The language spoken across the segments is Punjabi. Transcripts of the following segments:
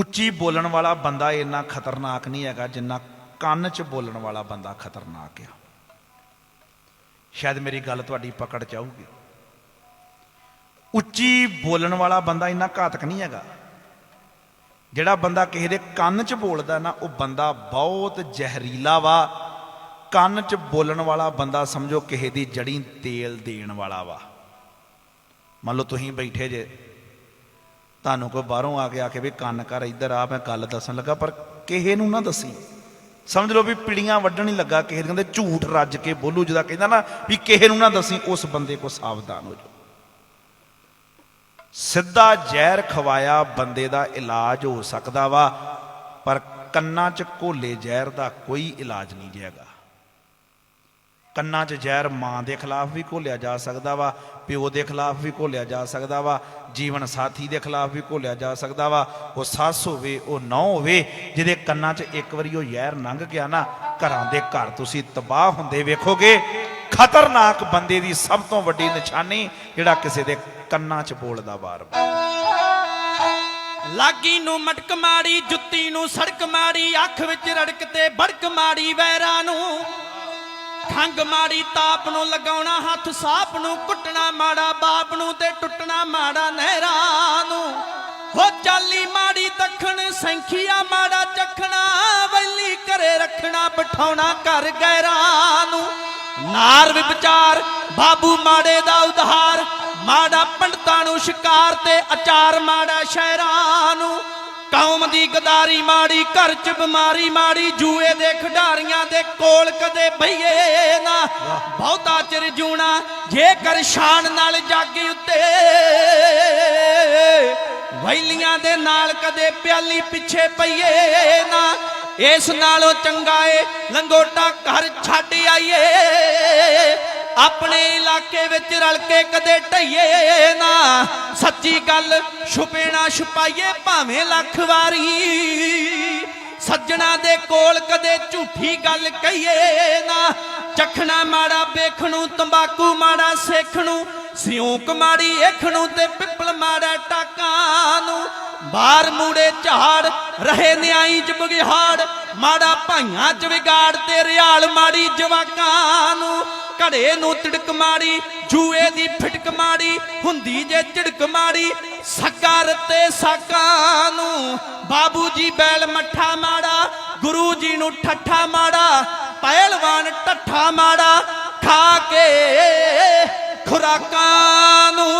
ਉੱਚੀ ਬੋਲਣ ਵਾਲਾ ਬੰਦਾ ਇੰਨਾ ਖਤਰਨਾਕ ਨਹੀਂ ਹੈਗਾ ਜਿੰਨਾ ਕੰਨ 'ਚ ਬੋਲਣ ਵਾਲਾ ਬੰਦਾ ਖਤਰਨਾਕ ਆ। ਸ਼ਾਇਦ ਮੇਰੀ ਗੱਲ ਤੁਹਾਡੀ ਪਕੜ ਚ ਆਊਗੀ। ਉੱਚੀ ਬੋਲਣ ਵਾਲਾ ਬੰਦਾ ਇੰਨਾ ਘਾਤਕ ਨਹੀਂ ਹੈਗਾ। ਜਿਹੜਾ ਬੰਦਾ ਕਿਸੇ ਦੇ ਕੰਨ 'ਚ ਬੋਲਦਾ ਨਾ, ਉਹ ਬੰਦਾ ਬਹੁਤ ਜ਼ਹਿਰੀਲਾ ਵਾ। ਕੰਨ 'ਚ ਬੋਲਣ ਵਾਲਾ ਬੰਦਾ ਸਮਝੋ ਕਿਸੇ ਦੀ ਜੜੀ ਤੇਲ ਦੇਣ ਵਾਲਾ ਵਾ। ਮੰਨ ਲਓ ਤੁਸੀਂ ਬੈਠੇ ਜੇ ਤੁਹਾਨੂੰ ਕੋਈ ਬਾਹਰੋਂ ਆ ਕੇ ਆ ਕੇ ਵੀ ਕੰਨ ਕਰ, ਇੱਧਰ ਆ, ਮੈਂ ਗੱਲ ਦੱਸਣ ਲੱਗਾ, ਪਰ ਕਿਸੇ ਨੂੰ ਨਾ ਦੱਸੀ। ਸਮਝ ਲਓ ਵੀ ਪਿੜੀਆਂ ਵੱਢਣ ਹੀ ਲੱਗਾ, ਕਿਸੇ ਦੇ ਕਹਿੰਦੇ ਝੂਠ ਰੱਜ ਕੇ ਬੋਲੂ, ਜਿਹਦਾ ਕਹਿੰਦਾ ਨਾ ਵੀ ਕਿਸੇ ਨੂੰ ਨਾ ਦੱਸੀ, ਉਸ ਬੰਦੇ ਕੋ ਸਾਵਧਾਨ ਹੋ ਜਾਓ। ਸਿੱਧਾ ਜ਼ਹਿਰ ਖਵਾਇਆ ਬੰਦੇ ਦਾ ਇਲਾਜ ਹੋ ਸਕਦਾ ਵਾ, ਪਰ ਕੰਨਾਂ 'ਚ ਘੋਲੇ ਜ਼ਹਿਰ ਦਾ ਕੋਈ ਇਲਾਜ ਨਹੀਂ ਜੇਗਾ ਕੰਨਾਂ 'ਚ ਜ਼ਹਿਰ ਮਾਂ ਦੇ ਖਿਲਾਫ ਵੀ ਘੋਲਿਆ ਜਾ ਸਕਦਾ ਵਾ, ਪਿਓ ਦੇ ਖਿਲਾਫ ਵੀ ਘੋਲਿਆ ਜਾ ਸਕਦਾ ਵਾ, ਜੀਵਨ ਸਾਥੀ ਦੇ ਖਿਲਾਫ ਵੀ ਘੋਲਿਆ ਜਾ ਸਕਦਾ ਵਾ, ਉਹ ਸੱਸ ਹੋਵੇ, ਉਹ ਨੌ ਹੋਵੇ, ਜਿਹਦੇ ਕੰਨਾਂ 'ਚ ਇੱਕ ਵਾਰੀ ਉਹ ਜ਼ਹਿਰ ਲੰਘ ਗਿਆ ਨਾ, ਘਰਾਂ ਦੇ ਘਰ ਤੁਸੀਂ ਤਬਾਹ ਹੁੰਦੇ ਵੇਖੋਗੇ, ਖਤਰਨਾਕ ਬੰਦੇ ਦੀ ਸਭ ਤੋਂ ਵੱਡੀ ਨਿਸ਼ਾਨੀ ਜਿਹੜਾ ਕਿਸੇ ਦੇ ਕੰਨਾਂ 'ਚ ਬੋਲਦਾ ਵਾਰ-ਵਾਰ। ਲਾਗੀ ਨੂੰ ਮਟਕ ਮਾਰੀ, ਜੁੱਤੀ ਨੂੰ ਸੜਕ ਮਾਰੀ, ਅੱਖ ਵਿੱਚ ਰੜਕ ਤੇ ਬੜਕ ਮਾਰੀ, ਵੈਰਾਂ ਨੂੰ ਖੰਗ ਮਾਰੀ ਤਾਪ ਨੂੰ ਲਗਾਉਣਾ, ਹੱਥ ਸਾਪ ਨੂੰ ਕੁੱਟਣਾ, ਮਾੜਾ ਬਾਪ ਨੂੰ ਤੇ ਟੁੱਟਣਾ, ਮਾੜਾ ਨਹਿਰਾਂ ਨੂੰ। ਹੋ ਚਾਲੀ ਮਾੜੀ ਦੱਖਣ ਸੰਖੀਆ ਮਾੜਾ ਚੱਖਣਾ, ਵੈਲੀ ਘਰੇ ਰੱਖਣਾ, ਬਿਠਾਉਣਾ ਘਰ ਗੈਰਾਂ ਨੂੰ। ਨਾਰ ਵਿਚਾਰ ਬਾਬੂ ਮਾੜੇ ਦਾ ਉਧਾਰ, ਮਾੜਾ ਪੰਡਤਾਂ ਨੂੰ ਸ਼ਿਕਾਰ ਤੇ ਅਚਾਰ ਮਾੜਾ ਸ਼ਹਿਰਾਂ ਨੂੰ। ਕੌਮ ਦੀ ਗਦਾਰੀ ਮਾੜੀ, ਘਰ ਚ ਬਿਮਾਰੀ ਮਾੜੀ, ਜੂਏ ਦੇ ਖਿਡਾਰੀਆਂ ਦੇ ਕੋਲ ਕਦੇ ਬਈਏ ਨਾ। ਬਹੁਤਾ ਚਿਰ ਜੂਣਾ, ਜੇਕਰ ਸ਼ਾਨ ਨਾਲ ਜਾਗੀ ਉੱਤੇ। ਵੈਲੀਆਂ ਦੇ ਨਾਲ ਕਦੇ ਪਿਆਲੀ ਪਿੱਛੇ ਪਈਏ ਨਾ। ਇਸ ਨਾਲੋਂ ਚੰਗਾ ਏ, ਲੰਗੋਟਾ ਘਰ ਛੱਡ ਆਈਏ। ਆਪਣੇ ਇਲਾਕੇ ਵਿੱਚ ਰਲ ਕੇ ਕਦੇ ਢਈਏ ਨਾ। ਸੱਚੀ ਗੱਲ ਛੁਪੇ ਨਾ ਛੁਪਾਈਏ ਭਾਵੇਂ ਲੱਖ ਵਾਰੀ। ਸੱਜਣਾ ਦੇ ਕੋਲ ਕਦੇ ਝੂਠੀ ਗੱਲ ਕਹੀਏ ਨਾ। ਚਖਣਾ ਮਾੜਾ ਵੇਖ ਤੰਬਾਕੂ ਮਾੜਾ ਸੇਖ ਸਿਉਂਕ ਮਾੜੀ ਏਖ ਤੇ ਪਿੱਪਲ ਮਾੜਾ ਟਾਕਾਂ ਨੂੰ। ਬਾਹਰ ਮੂੜੇ ਝਾੜ, ਰਹੇ ਨਿਆਈ ਚ ਬਗਿਹਾੜ ਮਾੜਾ ਭਾਈਆਂ ਚ ਵਿਗਾੜ ਤੇ ਰਿਆਲ ਮਾੜੀ ਜਵਾਕਾਂ ਨੂੰ। ਘੜੇ ਨੂੰ ਤਿੜਕ ਮਾੜੀ ਜੂਏ ਦੀ ਫਿਟਕ ਮਾੜੀ ਹੁੰਦੀ ਜੇ ਝਿੜਕ ਮਾੜੀ ਸੱਕਾ ਰਤੇ ਸਾਕਾਂ ਨੂੰ ਬਾਬੂ ਜੀ ਬੈਲ ਮੱਠਾ ਮਾੜਾ, ਗੁਰੂ ਜੀ ਨੂੰ ਠੱਠਾ ਮਾੜਾ, ਪਹਿਲਵਾਨ ਠੱਠਾ ਮਾੜਾ, ਖਾ ਕੇ ਖੁਰਾਕਾਂ ਨੂੰ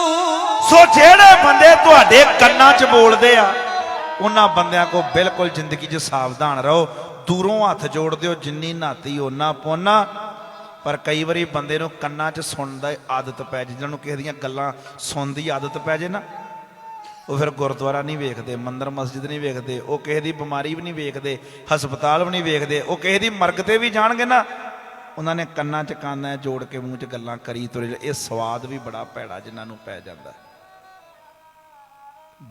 ਸੋ ਜਿਹੜੇ ਬੰਦੇ ਤੁਹਾਡੇ ਕੰਨਾਂ 'ਚ ਬੋਲਦੇ ਆ, ਉਹਨਾਂ ਬੰਦਿਆਂ ਕੋ ਬਿਲਕੁਲ ਜ਼ਿੰਦਗੀ 'ਚ ਸਾਵਧਾਨ ਰਹੋ, ਦੂਰੋਂ ਹੱਥ ਜੋੜ ਦਿਓ ਜਿੰਨੀ ਨਾਤੀ ਓਨਾ ਪੋਨਾ ਪਰ ਕਈ ਵਾਰੀ ਬੰਦੇ ਨੂੰ ਕੰਨਾਂ 'ਚ ਸੁਣਨ ਦੀ ਆਦਤ ਪੈ ਜੇ, ਜਿਹਨਾਂ ਨੂੰ ਕਿਸੇ ਦੀਆਂ ਗੱਲਾਂ ਸੁਣਨ ਦੀ ਆਦਤ ਪੈ ਜੇ ਨਾ, ਉਹ ਫਿਰ ਗੁਰਦੁਆਰਾ ਨਹੀਂ ਵੇਖਦੇ, ਮੰਦਰ ਮਸਜਿਦ ਨਹੀਂ ਵੇਖਦੇ, ਉਹ ਕਿਸੇ ਦੀ ਬਿਮਾਰੀ ਵੀ ਨਹੀਂ ਵੇਖਦੇ, ਹਸਪਤਾਲ ਵੀ ਨਹੀਂ ਵੇਖਦੇ, ਉਹ ਕਿਸੇ ਦੀ ਮਰਗ ਤੇ ਵੀ ਜਾਣਗੇ ਨਾ। ਉਹਨਾਂ ਨੇ ਕੰਨਾਂ 'ਚ ਕੰਨ ਜੋੜ ਕੇ ਮੂੰਹ 'ਚ ਗੱਲਾਂ ਕਰੀ ਤੁਰੇ ਇਹ ਸਵਾਦ ਵੀ ਬੜਾ ਭੈੜਾ ਜਿਨ੍ਹਾਂ ਨੂੰ ਪੈ ਜਾਂਦਾ।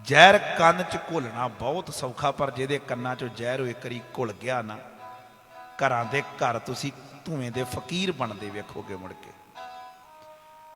ਜ਼ਹਿਰ ਕੰਨ 'ਚ ਘੁਲਣਾ ਬਹੁਤ ਸੌਖਾ, ਪਰ ਜਿਹਦੇ ਕੰਨਾਂ 'ਚੋਂ ਜ਼ਹਿਰ ਹੋਏ, ਕਰੀ ਘੁਲ ਗਿਆ ਨਾ, ਘਰਾਂ ਦੇ ਘਰ ਤੁਸੀਂ ਧੂਏ ਦੇ ਫਕੀਰ ਬਣਦੇ ਵੇਖੋਗੇ ਮੁੜ ਕੇ।